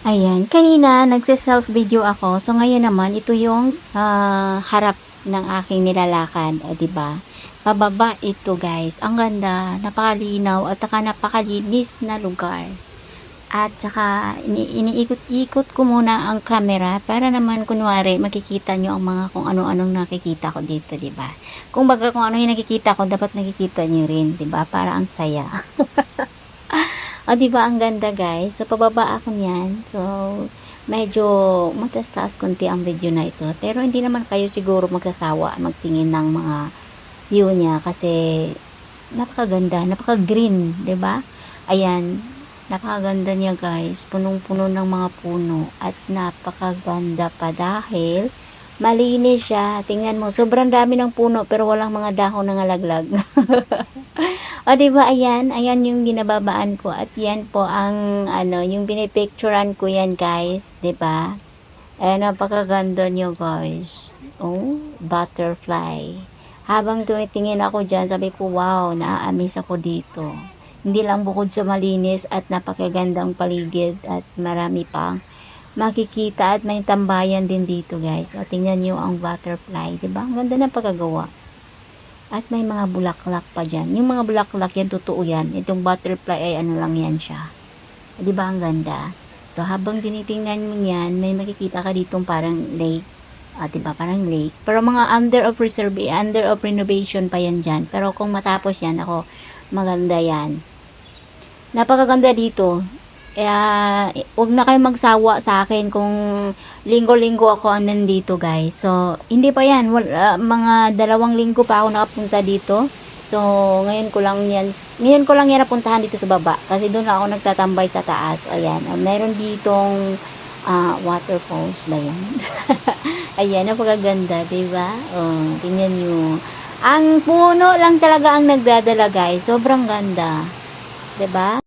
Ayan, kanina nagse-self video ako. So ngayon naman ito yung ah, harap ng aking nilalakad, di ba? Pababa ito, guys. Ang ganda, napakalinaw at saka napakalinis na lugar. At saka ini- iniikot-ikot ko muna ang camera para naman kunwari makikita nyo ang mga kung ano-anong nakikita ko dito, di ba? Kung baga kung ano yung nakikita ko, dapat nakikita nyo rin, di ba? Para ang saya. O, di ba ang ganda guys? So, pababa ako niyan. So, medyo matas-taas konti ang video na ito. Pero hindi naman kayo siguro magsasawa magtingin ng mga view niya kasi napakaganda, napaka-green, 'di ba? Ayan, napakaganda niya guys. Punong-puno ng mga puno at napakaganda pa dahil malinis siya. Tingnan mo, sobrang dami ng puno pero walang mga dahon na ngalaglag. O, di ba ayan? Ayan yung binababaan ko. At yan po ang, ano, yung binipicturean ko yan, guys. Di ba? Ayan, napakaganda nyo, guys. Oh, butterfly. Habang tumitingin ako dyan, sabi ko, wow, naa-amaze ako dito. Hindi lang bukod sa malinis at napakagandang paligid at marami pang makikita at may tambayan din dito, guys. O, tingnan nyo ang butterfly. Di ba? Ang ganda ng pagkagawa. At may mga bulaklak pa dyan. Yung mga bulaklak yan, totoo yan. Itong butterfly ay ano lang yan siya. Di ba ang ganda? So, habang tinitingnan mo yan, may makikita ka ditong parang lake. Ah, di ba? Parang lake. Pero mga under of reserve, eh, under of renovation pa yan dyan. Pero kung matapos yan, ako, maganda yan. Napakaganda dito. Kaya, eh, huwag na kayo magsawa sa akin kung linggo-linggo ako nandito, guys. So, hindi pa yan. Wala, mga dalawang linggo pa ako nakapunta dito. So, ngayon ko lang yan, ngayon ko lang yan napuntahan dito sa baba. Kasi doon ako nagtatambay sa taas. Ayan. Ah, meron ditong ah, waterfalls ba yan? Ayan, napakaganda, di ba? Oh, tingnan nyo. Ang puno lang talaga ang nagdadala, guys. Sobrang ganda. 'Di ba?